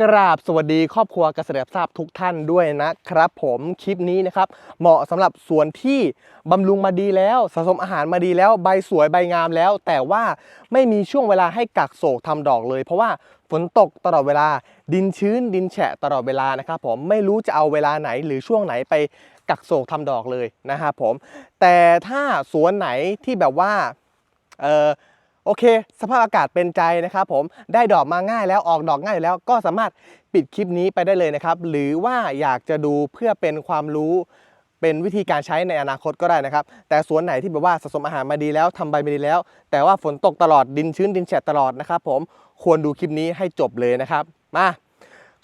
กราบสวัสดีครอบครัวเกษตรทราบทุกท่านด้วยนะครับ ผมคลิปนี้นะครับ เหมาะสำหรับสวนที่บำรุงมาดีแล้วสะสมอาหารมาดีแล้วใบสวยใบงามแล้ว แต่ว่าไม่มีช่วงเวลาให้กักโศกทำดอกเลย เพราะว่าฝนตกตลอดเวลา ดินชื้น ดินแฉะตลอดเวลานะครับ ผมไม่รู้จะเอาเวลาไหนหรือช่วงไหนไปกักโศกทำดอกเลยนะครับผม แต่ถ้าสวนไหนที่แบบว่าเออ โอเค สภาพอากาศเป็นใจนะครับผมได้ดอกมาง่ายแล้วออกดอกง่ายแล้วก็สามารถปิดคลิปนี้ไปได้เลยนะครับ หรือว่าอยากจะดูเพื่อเป็นความรู้เป็นวิธีการใช้ในอนาคตก็ได้นะครับ แต่สวนไหนที่แบบว่าสะสมอาหารมาดีแล้วทำใบมาดีแล้ว แต่ว่าฝนตกตลอดดินชื้นดินแฉะตลอดนะครับผมควรดูคลิปนี้ให้จบเลยนะครับมา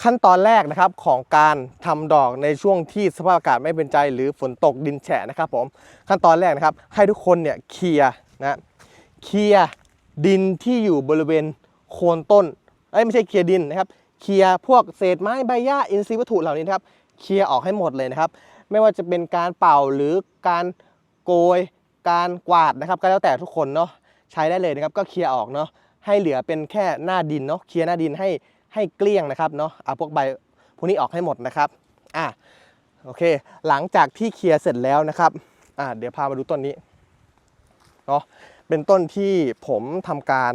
ขั้นตอนแรกนะครับของการทำดอกในช่วงที่สภาพอากาศไม่เป็นใจหรือฝนตกดินแฉะนะครับผมขั้นตอนแรกนะครับให้ทุกคนเนี่ยเคลียร์นะเคลียร์ ดินที่อยู่บริเวณโคนต้นเอ้ยไม่ใช่เคลียร์ดินนะครับเคลียร์พวกเศษไม้ใบหญ้าอินทรีย์วัตถุเหล่านี้นะครับเคลียร์ออกให้หมดเลยนะครับ ไม่ว่าจะเป็นการเป่าหรือการโกย การกวาดนะครับก็แล้วแต่ทุกคนเนาะใช้ได้เลยนะครับก็เคลียร์ออกเนาะให้เหลือเป็นแค่หน้าดินเนาะเคลียร์หน้าดินให้ให้เกลี้ยงนะครับเนาะเอาพวกใบพวกนี้ออกให้หมดนะครับอะโอเค หลังจากที่เคลียร์เสร็จแล้วนะครับอะเดี๋ยวพามาดูต้นนี้เนาะ เป็นต้นที่ผมทำการ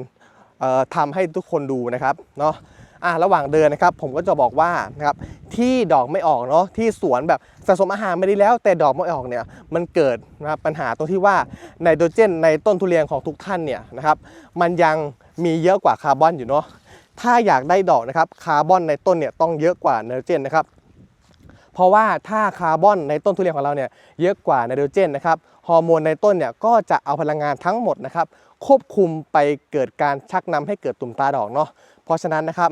เอ่อทำให้ทุกคนดูนะครับเนาะอะระหว่างเดินนะครับผมก็จะบอกว่านะครับที่ดอกไม่ออกเนาะที่สวนแบบสะสมอาหารไม่ได้แล้ว แต่ดอกไม่ออกเนี่ยมันเกิดนะครับปัญหาตรงที่ว่าไนโตรเจนในต้นทุเรียนของทุกท่านเนี่ยนะครับมันยังมีเยอะกว่าคาร์บอนอยู่เนาะถ้าอยากได้ดอกนะครับคาร์บอนในต้นเนี่ยต้องเยอะกว่าไนโตรเจนนะครับเพราะว่าถ้าคาร์บอนในต้นทุเรียนของเราเนี่ยเยอะกว่าไนโตรเจนนะครับ ฮอร์โมนในต้นเนี่ยก็จะเอาพลังงานทั้งหมดนะครับควบคุมไปเกิดการชักนำให้เกิดตุ่มตาดอกเนาะเพราะฉะนั้นนะครับ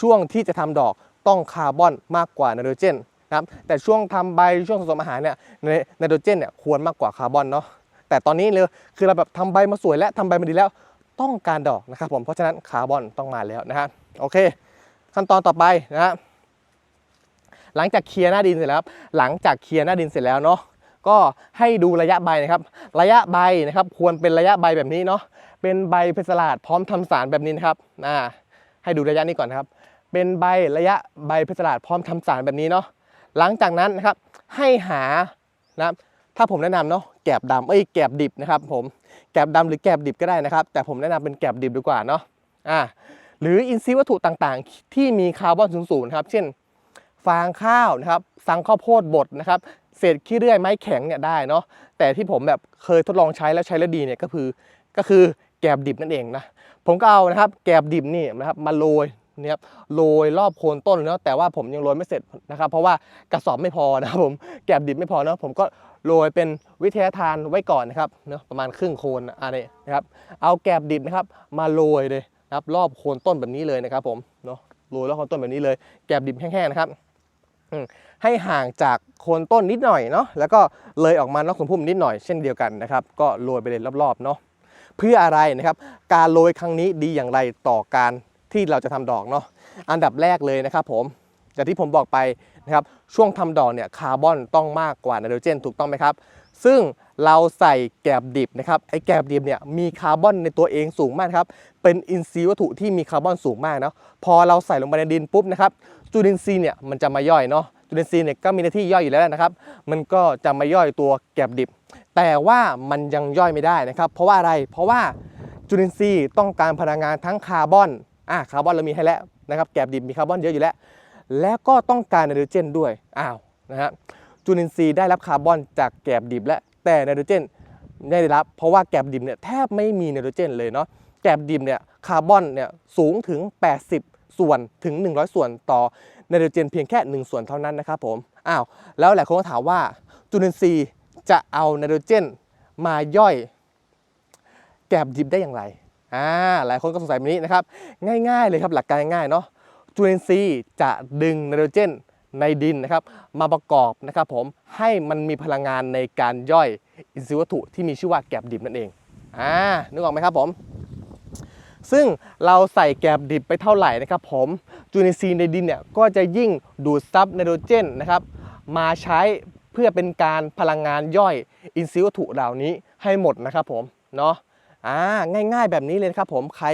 ช่วงที่จะทำดอกต้องคาร์บอนมากกว่าไนโตรเจนนะครับแต่ช่วงทำใบช่วงผสมอาหารเนี่ยในไนโตรเจนเนี่ยควรมากกว่าคาร์บอนเนาะแต่ตอนนี้เลยคือเราแบบทำใบมาสวยและทำใบมาดีแล้วต้องการดอกนะครับผมเพราะฉะนั้นคาร์บอนต้องมาแล้วนะฮะโอเค ขั้นตอนต่อไปนะฮะหลังจากเคลียร์หน้าดินเสร็จแล้วครับหลังจากเคลียร์หน้าดินเสร็จแล้วเนาะ ก็ให้ดูระยะใบนะครับ ระยะใบนะครับควรเป็นระยะใบแบบนี้เนาะเป็นใบเพชรลาดพร้อมทำสารแบบนี้นะครับอ่าให้ดูระยะนี้ก่อนนะครับ เป็นใบระยะใบเพชรลาดพร้อมทำสารแบบนี้เนาะหลังจากนั้นนะครับให้หานะถ้าผมแนะนำเนาะแกบดำเอ้ยแกบดิบนะครับ ผมแกบดำหรือแกบดิบก็ได้นะครับ แต่ผมแนะนำเป็นแกบดิบดีกว่าเนาะอ่าหรืออินทรีย์วัตถุต่างๆ ที่มีคาร์บอนสูงๆนะครับ เช่น ฟางข้าวนะครับสังข้าวโพดบดนะครับ เศษขี้เลื่อยไม้แข็งเนี่ยได้เนาะแต่ที่ผมแบบเคยทดลองใช้แล้วใช้แล้วดีเนี่ยก็คือก็คือแกบดิบนั่นเองนะผมก็เอานะครับแกบดิบนี่นะครับมาโรยนี่ครับโรยรอบโคนต้นเนาะแต่ว่าผมยังโรยไม่เสร็จนะครับ เพราะว่ากระสอบไม่พอนะครับผมแกบดิบไม่พอเนาะผมก็โรยเป็นวิทยาทานไว้ก่อนนะครับเนาะประมาณครึ่งโคนอันนี้นะครับ เอาแกบดิบนะครับ มาโรยเลยนะครับรอบโคนต้นแบบนี้เลยนะครับผมเนาะโรยรอบโคนต้นแบบนี้เลย แกบดิบแห้งๆนะครับ ให้ห่างจากโคนต้นนิดหน่อยเนาะแล้วก็เลยออกมานอกสมพุ่มนิดหน่อยเช่นเดียวกันนะครับ ก็โรยไปเลยรอบๆเนาะเพื่ออะไรนะครับ การโรยครั้งนี้ดีอย่างไรต่อการที่เราจะทำดอกเนาะอันดับแรกเลยนะครับผมจากที่ผมบอกไปนะครับช่วงทำดอกเนี่ยคาร์บอนต้องมากกว่าไนโตรเจนถูกต้องไหมครับ ซึ่งเราใส่แกบดิบนะครับไอ้แกบดิบเนี่ยมีคาร์บอนในตัวเองสูงมากครับเป็นอินทรีย์วัตถุที่มีคาร์บอนสูงมากเนาะพอเราใส่ลงไปในดินปุ๊บนะครับ จุลินทรีย์เนี่ยมันจะมาย่อยเนาะจุลินทรีย์เนี่ยก็มีหน้าที่ย่อยอยู่แล้วนะครับ มันก็จะมาย่อยตัวแกบดิบ แต่ว่ามันยังย่อยไม่ได้นะครับ เพราะว่าอะไรเพราะว่าจุลินทรีย์ต้องการพลังงานทั้งคาร์บอนอะคาร์บอนเรามีให้แล้วนะครับแกบดิบมีคาร์บอนเยอะอยู่แล้ว แล้วก็ต้องการไนโตรเจนด้วยอ้าวนะฮะจุลินทรีย์ได้รับคาร์บอนจากแกบดิบและแต่ไนโตรเจนไม่ได้รับ เพราะว่าแกบดิบเนี่ยแทบไม่มีไนโตรเจนเลยเนาะแกบดิบเนี่ยคาร์บอนเนี่ยสูงถึง 80 ส่วนถึง 100 ส่วนต่อไนโตรเจนเพียงแค่ 1 ส่วนเท่านั้นนะครับผมอ้าวแล้วหลายคนก็ถามว่าจุลินทรีย์จะเอาไนโตรเจนมาย่อย แกบดิบได้อย่างไรอ่าหลายคนก็สงสัยแบบนี้นะครับ ง่าย ๆ เลยครับหลักการง่ายเนาะจุลินทรีย์จะดึงไนโตรเจนในดินนะครับ มาประกอบนะครับผมให้มันมีพลังงานในการย่อยอินทรีย์วัตถุที่มีชื่อว่าแกบดิบนั่นเองอ่านึกออกไหมครับผม ซึ่งเราใส่แกบดิบไปเท่าไหร่นะครับผมจุลินทรีย์ในดินเนี่ยก็จะยิ่งดูดซับไนโตรเจนนะครับมาใช้เพื่อเป็นการพลังงานย่อยอินทรีย์วัตถุเหล่านี้ให้หมดนะครับผมเนาะอ่าง่ายๆแบบนี้เลยครับผมใคร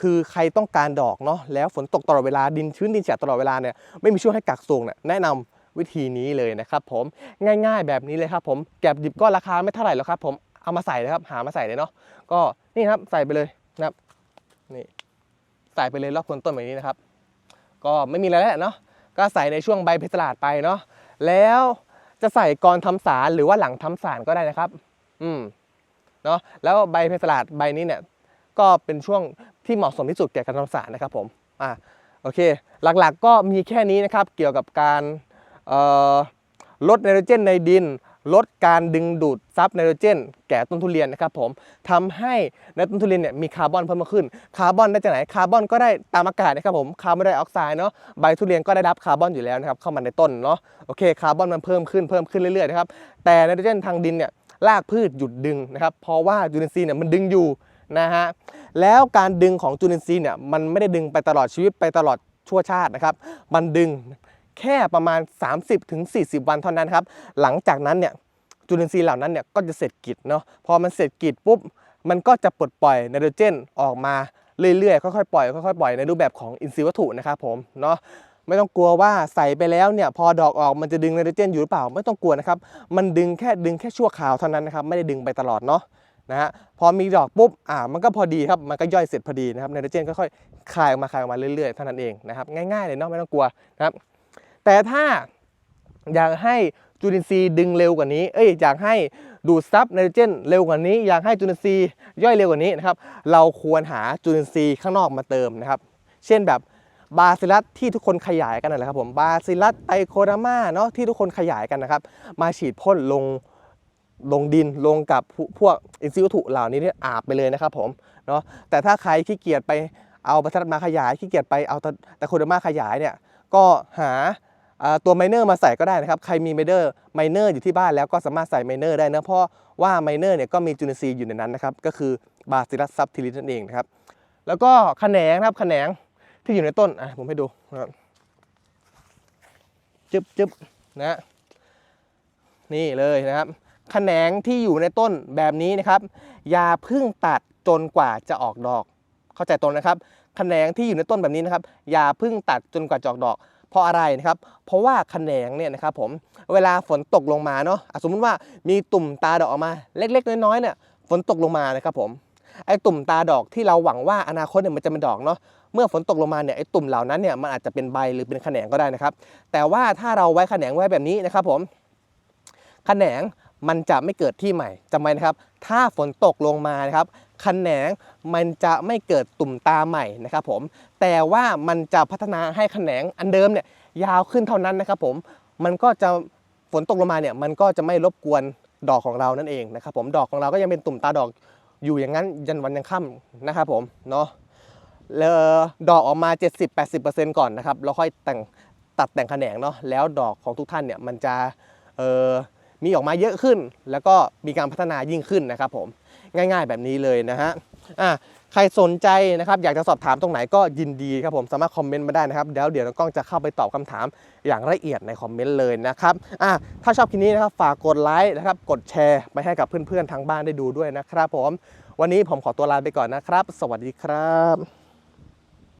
คือใครต้องการดอกเนาะแล้วฝนตกตลอดเวลาดินชื้นดินแฉะตลอดเวลาเนี่ยไม่มีช่วงให้กักส่งเนี่ยแนะนำวิธีนี้เลยนะครับผมง่ายๆแบบนี้เลยครับผมแกบดิบก็ราคาไม่เท่าไหร่หรอกครับผมเอามาใส่เลยครับหามาใส่เลยเนาะก็นี่ครับใส่ไปเลยนะครับ ใส่ไปเลยรอบคนต้นแบบนี้นะครับ ก็ไม่มีอะไรแล้วเนาะก็ใส่ในช่วงใบเพชรลาดไปเนาะแล้วจะใส่ก่อนทำสารหรือว่าหลังทำสารก็ได้นะครับ อืมเนาะแล้วใบเพชรลาดใบนี้เนี่ย ก็เป็นช่วงที่เหมาะสมที่สุดแก่การทำสารนะครับผมอ่าโอเค หลักๆก็มีแค่นี้นะครับ เกี่ยวกับการลดไนโตรเจนในดิน ลดการดึงดูดซับไนโตรเจน แก่ต้นทุเรียนนะครับผมทำให้ในต้นทุเรียนเนี่ยมีคาร์บอนเพิ่มมากขึ้น คาร์บอนได้จากไหน คาร์บอนก็ได้ตามอากาศนะครับผมคาร์บอนไดออกไซด์เนาะใบทุเรียนก็ได้รับคาร์บอนอยู่แล้วนะครับเข้ามาในต้นเนาะโอเคคาร์บอนมันเพิ่มขึ้นเพิ่มขึ้นเรื่อยๆนะครับแต่ไนโตรเจนทางดินเนี่ยรากพืชหยุดดึงนะครับเพราะว่าจุลินทรีย์เนี่ยมันดึงอยู่นะฮะแล้วการดึงของจุลินทรีย์เนี่ยมันไม่ได้ดึงไปตลอดชีวิตไปตลอดชั่วชาตินะครับ มันดึง แค่ประมาณ 30-40 วันเท่านั้นครับ หลังจากนั้นเนี่ยจุลินทรีย์เหล่านั้นเนี่ยก็จะเสร็จกิจเนาะพอมันเสร็จกิจปุ๊บมันก็จะปลดปล่อยไนโตรเจนออกมาเรื่อยๆค่อยๆปล่อยค่อยๆปล่อยในรูปแบบของอินทรีย์วัตถุนะครับผมเนาะไม่ต้องกลัวว่าใส่ไปแล้วเนี่ยพอดอกออกมันจะดึงไนโตรเจนอยู่หรือเปล่า ไม่ต้องกลัวนะครับ มันดึงแค่ดึงแค่ชั่วคราวเท่านั้นนะครับไม่ได้ดึงไปตลอดเนาะนะฮะพอมีดอกปุ๊บอ่ามันก็พอดีครับมันก็ย่อยเสร็จพอดีนะครับไนโตรเจนค่อยๆคายออกมาคายออกมาเรื่อยๆเท่านั้นเองนะครับง่ายๆเลยเนาะไม่ต้องกลัวนะครับ แต่ถ้าอยากให้จุลินทรีย์ดึงเร็วกว่านี้ เอ้ย อยากให้ดูดซับไนโตรเจนเร็วกว่านี้ อยากให้จุลินทรีย์ย่อยเร็วกว่านี้นะครับ เราควรหาจุลินทรีย์ข้างนอกมาเติมนะครับ เช่นแบบบาซิลัสที่ทุกคนขยายกันนั่นแหละครับผม บาซิลัสไตโคดามาเนาะที่ทุกคนขยายกันนะครับ มาฉีดพ่นลงลงดินลงกับพวพวกอินทรีย์วัตถุเหล่านี้เนี่ยอาบไปเลยนะครับผม เนาะแต่ถ้าใครขี้เกียจไปเอาบัตรมาขยายขี้เกียจไปเอาตะตะโคดอร์มาขยายเนี่ย ก็หา ตัวไมเนอร์มาใส่ก็ได้นะครับ ใครมีไมเนอร์ไมเนอร์อยู่ที่บ้านแล้วก็สามารถใส่ไมเนอร์ได้นะ เพราะว่าไมเนอร์เนี่ยก็มีจุลินทรีย์อยู่ในนั้นนะครับ ก็คือบาซิลัสซับทิลิสนั่นเองนะครับ แล้วก็แขนงนะครับแขนงที่อยู่ในต้นอะผมให้ดูนะครับจึ๊บจึ๊บนะฮะนี่เลยนะครับแขนงที่อยู่ในต้นแบบนี้นะครับ อย่าพึ่งตัดจนกว่าจะออกดอก เข้าใจตรงนะครับแขนงที่อยู่ในต้นแบบนี้นะครับ อย่าพึ่งตัดจนกว่าจะออกดอก เพราะอะไรนะครับเพราะว่าแขนงเนี่ยนะครับผมเวลาฝนตกลงมาเนาะสมมติว่ามีตุ่มตาดอกออกมาเล็ก ๆ น้อยๆเนี่ยฝนตกลงมานะครับผมไอ้ตุ่มตาดอกที่เราหวังว่าอนาคตเนี่ยมันจะเป็นดอกเนาะเมื่อฝนตกลงมาเนี่ยไอ้ตุ่มเหล่านั้นเนี่ยมันอาจจะเป็นใบหรือเป็นแขนงก็ได้นะครับ แต่ว่าถ้าเราไว้แขนงไว้แบบนี้นะครับผมแขนง มันจะไม่เกิดที่ใหม่จำไว้นะครับ ถ้าฝนตกลงมานะครับแขนงมันจะไม่เกิดตุ่มตาใหม่นะครับผม แต่ว่ามันจะพัฒนาให้แขนงอันเดิมเนี่ยยาวขึ้นเท่านั้นนะครับผม มันก็จะฝนตกลงมาเนี่ยมันก็จะไม่รบกวนดอกของเรานั่นเองนะครับผม ดอกของเราก็ยังเป็นตุ่มตาดอกอยู่อย่างนั้นยันวันยังค่ำนะครับผมเนาะแล้วดอกออกมา 70-80%ก่อนนะครับแล้วค่อยแต่งตัดแต่งแขนงเนาะ แล้วดอกของทุกท่านเนี่ยมันจะเออ มีออกมาเยอะขึ้น แล้วก็มีการพัฒนายิ่งขึ้นนะครับผมง่าย ๆ แบบนี้เลยนะฮะอะใครสนใจนะครับอยากจะสอบถามตรงไหนก็ยินดีครับผมสามารถคอมเมนต์มาได้นะครับเดี๋ยวเดี๋ยวน้องกล้องจะเข้าไปตอบคำถามอย่างละเอียดในคอมเมนต์เลยนะครับอะถ้าชอบคลิปนี้นะครับฝากกดไลค์นะครับกดแชร์ไปให้กับเพื่อนๆทางบ้านได้ดูด้วยนะครับผมวันนี้ผมขอตัวลาไปก่อนนะครับ สวัสดีครับ